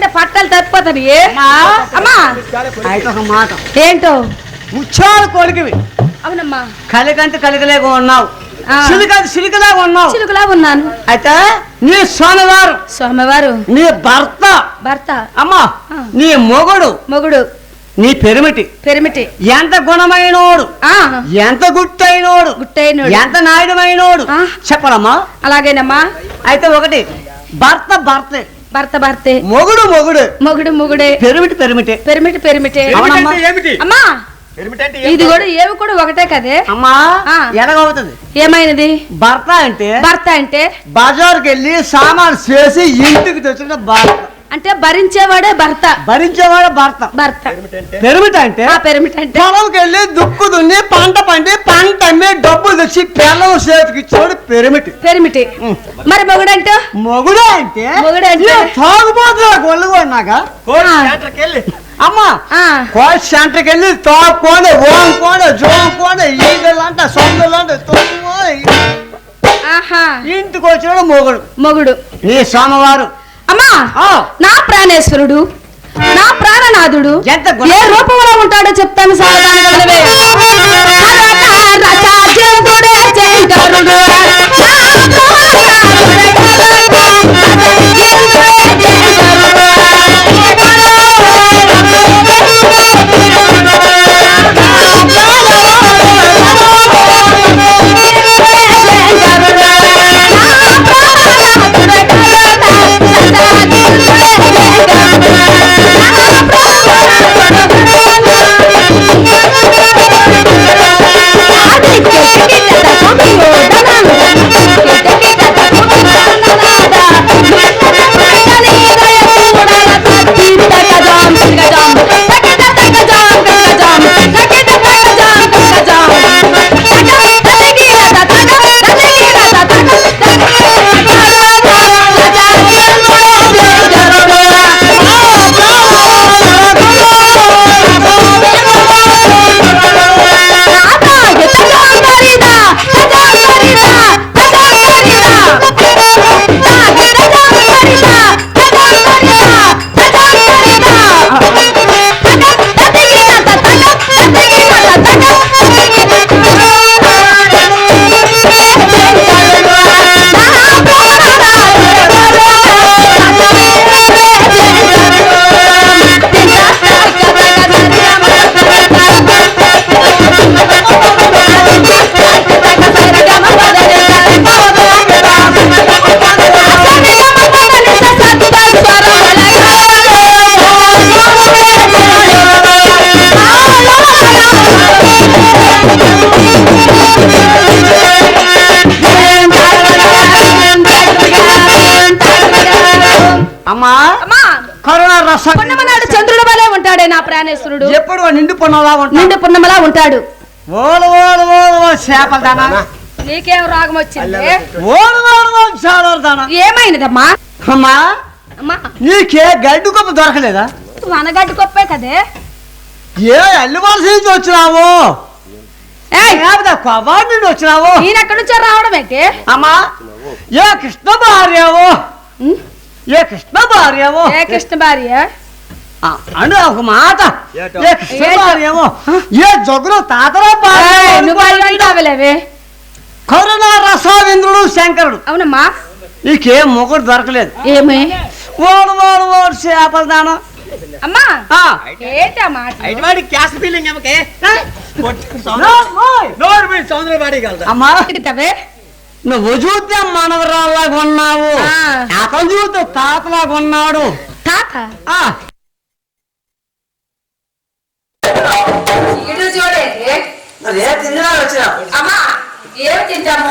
ఏంట పట్టలు తప్పిపోతాయి. అమ్మా. అయితే ఒక మాట. ఏంటో? ముచ్చాలు కొడుకువి అవునమ్మా. కలికంటే కలికలేక ఉన్నావు. సిలికలాగా ఉన్నావు. చిలుకులా ఉన్నాను. అయితే నీ సోమవారం నీ భర్త. భర్త. అమ్మా. నీ మొగుడు. మొగుడు. నీ పెరిమిటి. పెరిమిటి. ఎంత గుణమైనోడు. ఆ. ఎంత గుట్టైనోడు. గుట్టైనోడు. ఎంత నాయుడమైనోడు. చెప్పడమ్మా అలాగేనమ్మా. అయితే ఒకటి భర్త భర్తే. భర్త భర్తే. మొగుడు మొగుడు. మొగుడు మొగుడే. పెరిమిటి పెరిమిటి. పెరిమిటి పెరిమిటే. అమ్మా. ఇది కూడా ఏవి కూడా ఒకటే కదే. అమ్మా. ఎలాగవుతుంది ఏమైనది? భర్త అంటే? భర్త అంటే? బజార్కి వెళ్ళి సామాన్ చేసి ఇంటికి తెచ్చిన భర్త. అంటే భరించేవాడే భర్త. భరించేవాడు భర్త. భర్త. పెరుమిట అంటే? ఆ పెరిమిటి అంటే పొలంకి వెళ్ళి దుక్కు దున్ని పంట పండి పంట అమ్మి డబ్బులు తెచ్చి పిల్లల చేతికి ఇచ్చాడు పెరుమిటి. పెరిమిటి. మరి మొగుడంటే? మొగుడే అంటే? మొగుడు అంటే? తాగుబోతున్నా గొల్లు కొన్నాక అమ్మా ఆ. కోచ్ సెంటర్కి వెళ్ళి తాపుకోండి ఓంకోండి జోంకోండి ఈగలంట సొందులంట ఆహా. ఇంటికి వచ్చినాడు మొగుడు. మొగుడు. నీ సోమవారు అమ్మా. నా ప్రాణేశ్వరుడు నా ప్రాణనాథుడు ఏ రూపంలో ఉంటాడో చెప్తాను సావధానంగా పున్నమనాడు చంద్రుడు వలె ఉంటాడే నా ప్రాణేశ్వరుడు. ఎప్పుడు నిండు పొన్నలా ఉంటా నిండు పున్నమలా ఉంటాడు. చేపల దానా? నీకేం రోగం వచ్చింది? చేపల దానా? ఏమైనదమ్మా అమ్మా అమ్మా. నీకే గడ్డి కుప్ప దొరకలేదా? నువ్వు అనగడ్డి కొప్పే కదే. ఏ అల్లివలస నుంచి వచ్చినావు? కబార్ నుండి వచ్చినావు? ఈయన ఎక్కడి నుంచో రావడం ఏంటి? అమ్మా ఏ కృష్ణ భార్యవో? ఏ కృష్ణ భార్యవో? ఏ కృష్ణ భార్య? అను ఒక మాట. ఏ కృష్ణ ఏంటో? భార్యవో ఏ జగులు తాతరా కరుణా రసావింద్రుడు శంకరుడు. అవునమ్మా. నీకేం మొగుడు దొరకలేదు. ఏమి? ఓడు ఓడు ఓడు చేపల దానం. అమ్మా? నువ్వు చూస్తే మనవరాల్లాగా ఉన్నావు ఆ. అతను చూస్తే తాతలాగా ఉన్నాడు తాత? అమ్మా ఏం తింటాము?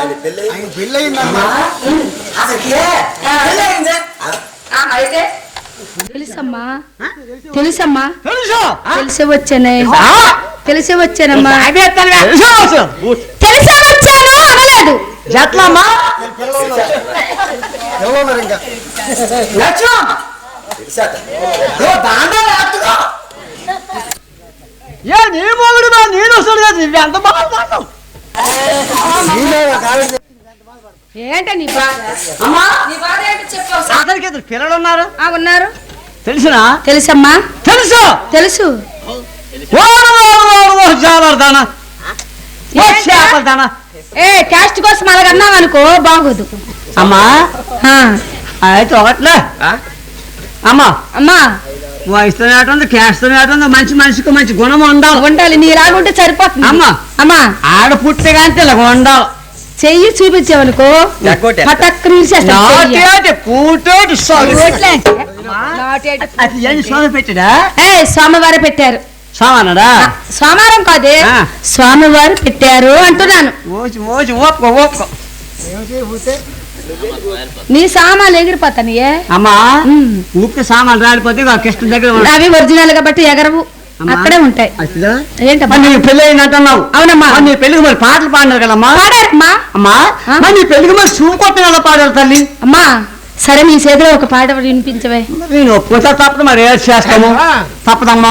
ఆ, అయితే? తెలుసమ్మా. తెలుసమ్మా. తెలుసు? తెలిసి వచ్చానే. ఆ? తెలిసి వచ్చానమ్మా. తెలుసు తెలిసే వచ్చాను అనలేదు. ఎట్లమ్మా లక్ష్యం ఏ నీ మొగుడు మా నేను వస్తాడు కదా నువ్వు ఎంత బాగున్నావు ఏంట నీ బాధ అమ్మా నీ బాధ ఏంటి చెప్పు. ఒకసారి. అతనికి ఇద్దరు పిల్లలు ఉన్నారు. ఆ, ఉన్నారు. తెలిసినా? తెలుసమ్మా. తెలుసు? తెలుసు. ఏ క్యాస్ట్ కోసం అలాగన్నావు అనుకో బాగోదు. అమ్మా? ఆ, అయితే ఒకట్లే. అమ్మా. అమ్మా. వయసుతోనే ఉంది క్యాస్ట్తోనే ఉంది మంచి మనిషికి మంచి గుణం ఉండాలి. ఉండాలి నీలాగుంటే సరిపోతుంది. అమ్మా. అమ్మా. ఆడ పుట్టగాంటే ఇలా ఉండాలి. చెయ్యి చూపించావనుకో స్వామివారు పెట్టారు. సోమవారం కాదే. ఆ. స్వామివారు పెట్టారు అంటున్నాను. ఓచి ఓపుకో ఓపుకో నీ సామాన్లు ఎగిరిపోతాను ఏ అమ్మా. ఊపితే సామాన్లు రాలిపోతే ఇక కృష్ణ దగ్గర. అవి ఒరిజినల్ కాబట్టి ఎగరవు. అమ్మా. అక్కడే ఉంటాయి? ఏంటమ్మా? నీ పెళ్ళి అయిందంటున్నావు. అవునమ్మా. నీ పెళ్ళికి మరి పాటలు పాడినారు కదమ్మా? పాడారమ్మా. అమ్మా? మరి నీ పెళ్ళికి మరి సూకొట్టని ఎలా పాడారు తల్లి? అమ్మా సరే మీ చేతిలో ఒక పాట వినిపించవే. నేను ఒప్పుకుంటా తప్పదు మరి ఏం చేస్తాము? తప్పదమ్మా.